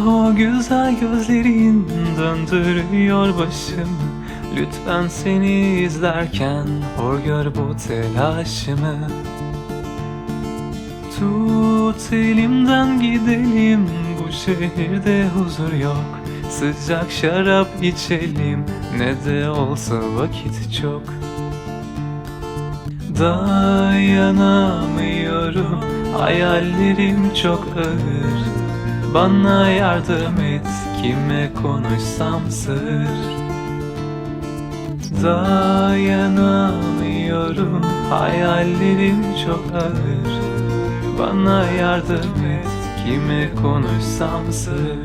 Adeta gözlerin döndürüyor başımı. Lütfen seni izlerken hor gör bu telaşımı. Tut elimden gidelim bu şehirde huzur yok. Sıcak şarap içelim ne de olsa vakit çok. Dayanamıyorum hayallerim çok ağır Bana yardım et kime konuşsam sır. Dayanamıyorum hayallerim çok ağır. Bana yardım et kime konuşsam sır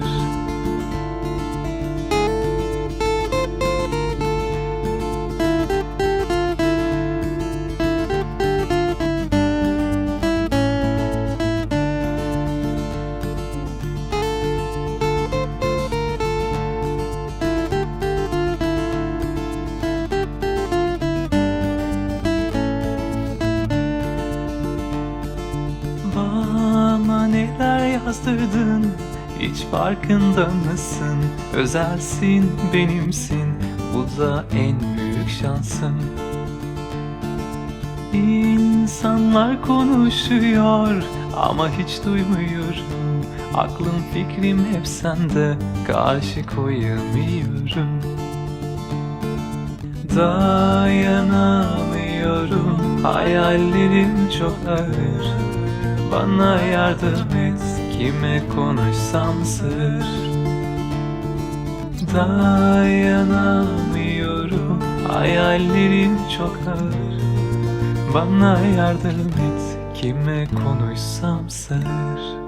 Bana neler yazdırdın? Hiç farkında mısın? Özelsin benimsin. Bu da en büyük şansım. İnsanlar konuşuyor Ama hiç duymuyorum. Aklım fikrim hep sende. Karşı koyamıyorum. Dayanamıyorum. Hayallerim çok ağır Bana yardım et. Kime konuşsam sır. Dayanamıyorum. Hayallerim çok ağır. Bana yardım et. Kime konuşsam sır